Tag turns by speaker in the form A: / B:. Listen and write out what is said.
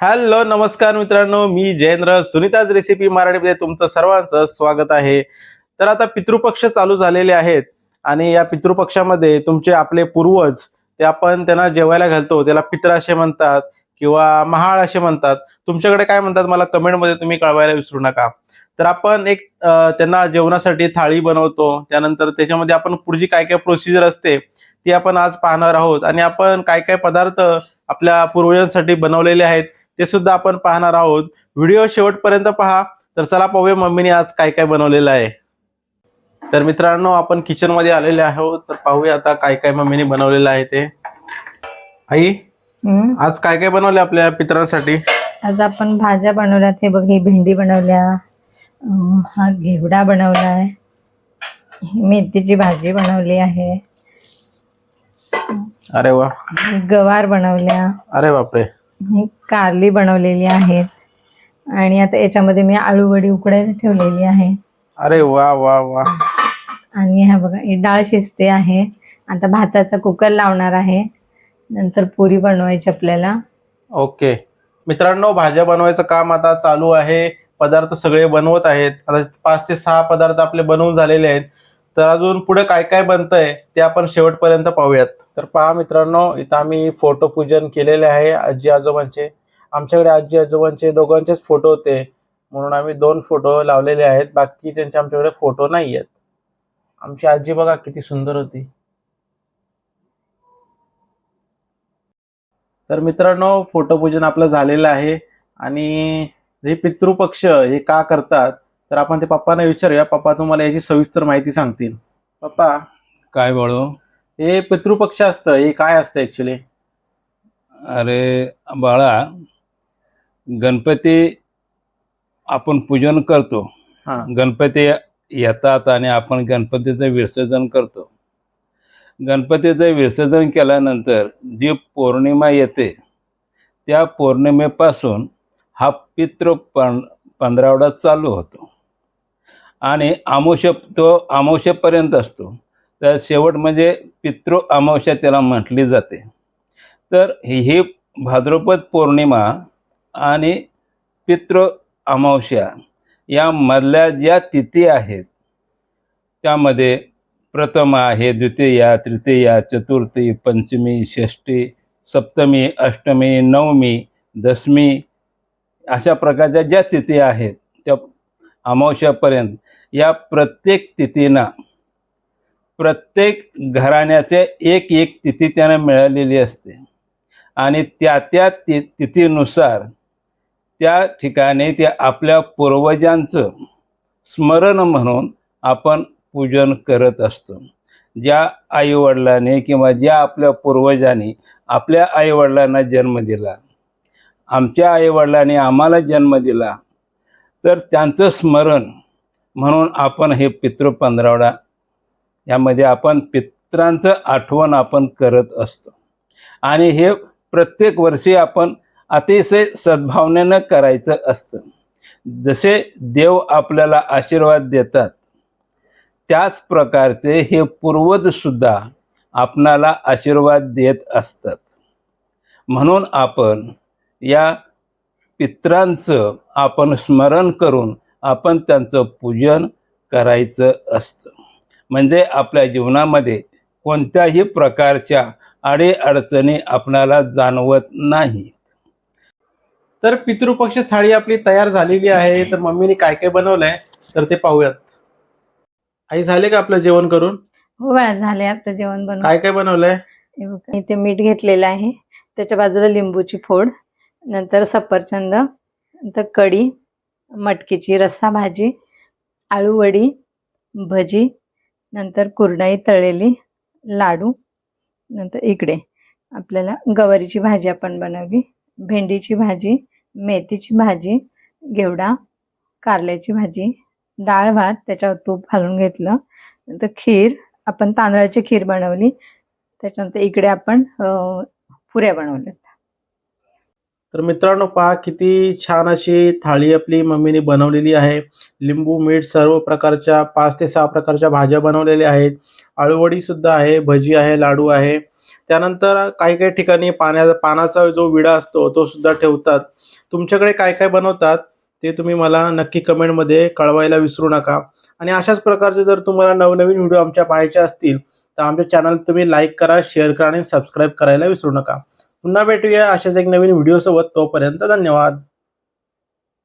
A: Hello नमस्कार मित्रांनो मी Jayendra. Sunita's recipe मराठीमध्ये तुमचं सर्वांचं स्वागत आहे. तर आता पितृपक्ष चालू झालेले आहेत आणि या पितृपक्षामध्ये तुमचे आपले पूर्वज ते आपण त्यांना जेवायला घालतो त्याला पित्र असे म्हणतात किंवा महाळ असे म्हणतात. तुमच्याकडे काय म्हणतात मला कमेंटमध्ये तुम्ही कळवायला विसरू नका. तर आपण एक त्यांना जेवणासाठी थाळी बनवतो त्यानंतर त्याच्यामध्ये आपण पुढची काय काय प्रोसिजर असते ती आपण आज पाहणार आहोत. आणि आपण काय काय पदार्थ आपल्या पूर्वजांसाठी बनवलेले आहेत ते सुद्धा आपण पाहणार आहोत. व्हिडिओ शेवटपर्यंत पहा. तर चला पाहूया मम्मीने आज काय काय बनवलेलं आहे. तर मित्रांनो आपण किचनमध्ये आलेले आहोत. तर पाहूया आता काय काय मम्मीने बनवलेलं आहे ते. आई. आज काय काय बनवले आपल्या पितरांसाठी?
B: आज आपण भाज्या बनवल्यात. हे बघ ही भेंडी बनवल्या. हा घेवडा बनवलाय. मेथीची भाजी बनवली आहे.
A: अरे वा.
B: गवार बनवल्या.
A: अरे बापरे.
B: ही कारली बनवलेली आहेत. आणि आता याच्यामध्ये मी आळू वडी उकडायला ठेवलेली आहे.
A: अरे वा वा वा.
B: आणि हा बघा ही डाळ शिजते आहे. आता भाताचा कुकर लावणार आहे. नंतर पुरी बनवायची आपल्याला.
A: ओके. मित्रांनो भाज्या बनवायचं काम आता चालू आहे. पदार्थ सगळे बनवत आहेत. आता पाच ते सहा पदार्थ आपले बनवून झालेले आहेत. तर अजून पुढे काय काय बनतंय ते आपण शेवटपर्यंत पाहूयात. तर पहा मित्रांनो इथं आम्ही फोटो पूजन केलेले आहे आजी आजोबांचे आमच्याकडे आजी आजोबांचे दोघांचेच फोटो होते. म्हणून आम्ही दोन फोटो लावलेले आहेत. बाकी त्यांचे आमच्याकडे फोटो नाही आहेत आमची आजी बघा किती सुंदर होती. तर मित्रांनो फोटो पूजन आपलं झालेलं आहे. आणि हे पितृपक्ष हे का करतात? तर आपण ते पप्पांना विचारूया. पप्पा तुम्हाला याची सविस्तर माहिती सांगतील. पप्पा
C: काय बाळू?
A: हे पितृपक्ष असतं. हे काय असतं ऍक्च्युली
C: अरे बाळा गणपती आपण पूजन करतो.
A: हा.
C: गणपती येतात आणि आपण गणपतीचं विसर्जन करतो. गणपतीचं विसर्जन केल्यानंतर जी पौर्णिमा येते त्या पौर्णिमेपासून हा पितृ पं पंधरावडा चालू होतो. आणि आमोश तो अमावस्येपर्यंत असतो. तर शेवट म्हणजे पितृ अमावस्या त्याला म्हटली जाते. तर ही भाद्रपद पौर्णिमा आणि पितृ अमावस्या या मधल्या ज्या तिथी आहेत त्यामध्ये प्रथम आहे द्वितीया तृतीया चतुर्थी पंचमी षष्टी सप्तमी अष्टमी नवमी दशमी अशा प्रकारच्या ज्या तिथी आहेत त्या अमावस्यापर्यंत या प्रत्येक तिथीनं प्रत्येक घराण्याचे एक एक तिथी त्यांना मिळालेली असते. आणि त्या त्या ति तिथीनुसार त्या ठिकाणी त्या आपल्या पूर्वजांचं स्मरण म्हणून आपण पूजन करत असतो. ज्या आईवडिलांनी किंवा ज्या आपल्या पूर्वजांनी आपल्या आईवडिलांना जन्म दिला आमच्या आईवडिलांनी आम्हाला जन्म दिला तर त्यांचं स्मरण म्हणून आपण हे पितृ पंधरावडा यामध्ये आपण पित्रांचं आठवण आपण करत असतो. आणि हे प्रत्येक वर्षी आपण अतिशय सद्भावनेनं करायचं असतं. जसे देव आपल्याला आशीर्वाद देतात त्याच प्रकारचे हे पूर्वजसुद्धा आपणाला आशीर्वाद देत असतात. म्हणून आपण या पित्रांचं आपण स्मरण करून आपण त्यांचं पूजन करायचं असतं. म्हणजे आपल्या जीवनामध्ये कोणत्याही प्रकारच्या अडीअडचणी आपणाला जाणवत नाहीत.
A: तर पितृपक्ष थाळी आपली तयार झालेली आहे. तर मम्मीने काय काय बनवलंय? तर ते पाहूयात. आई झाले का आपलं जेवण करून?
B: हो बाळा झाले आपलं जेवण बनवून.
A: काय काय बनवलंय?
B: हे बघा, इथे मीठ घेतलेलं आहे. त्याच्या बाजूला लिंबूची फोड नंतर सफरचंद नंतर कढी मटकीची रस्सा भाजी आळूवडी भजी नंतर कुरडाई तळलेली लाडू नंतर इकडे आपल्याला गवारीची भाजी आपण बनवली भेंडीची भाजी मेथीची भाजी घेवडा कारल्याची भाजी डाळ भात त्याच्यावर तूप घालून घेतलं नंतर खीर आपण तांदळाची खीर बनवली त्याच्यानंतर इकडे आपण पुऱ्या बनवल्या
A: तर मित्रांनो पहा किती छान अशी थाळी आपली मम्मीने बनवलेली आहे. लिंबू मीठ सर्व प्रकारच्या पाच ते सहा प्रकारच्या भाज्या बनवलेल्या आहेत. आळूवडी सुद्धा आहे भजी आहे लाडू आहे. त्यानंतर काही काही ठिकाणी पाण्याचा पानाचा जो विडा असतो तो सुद्धा ठेवतात. तुमच्याकडे काय काय बनवतात ते तुम्ही मला नक्की कमेंटमध्ये कळवायला विसरू नका. आणि अशाच प्रकारचे जर तुम्हाला नवनवीन व्हिडिओ आमच्या पाहायचे असतील तर आमच्या चॅनल तुम्ही लाईक करा शेअर करा आणि सबस्क्राईब करायला विसरू नका. पुन्हा भेटूया अशाच एक नवीन व्हिडिओसोबत तोपर्यंत धन्यवाद.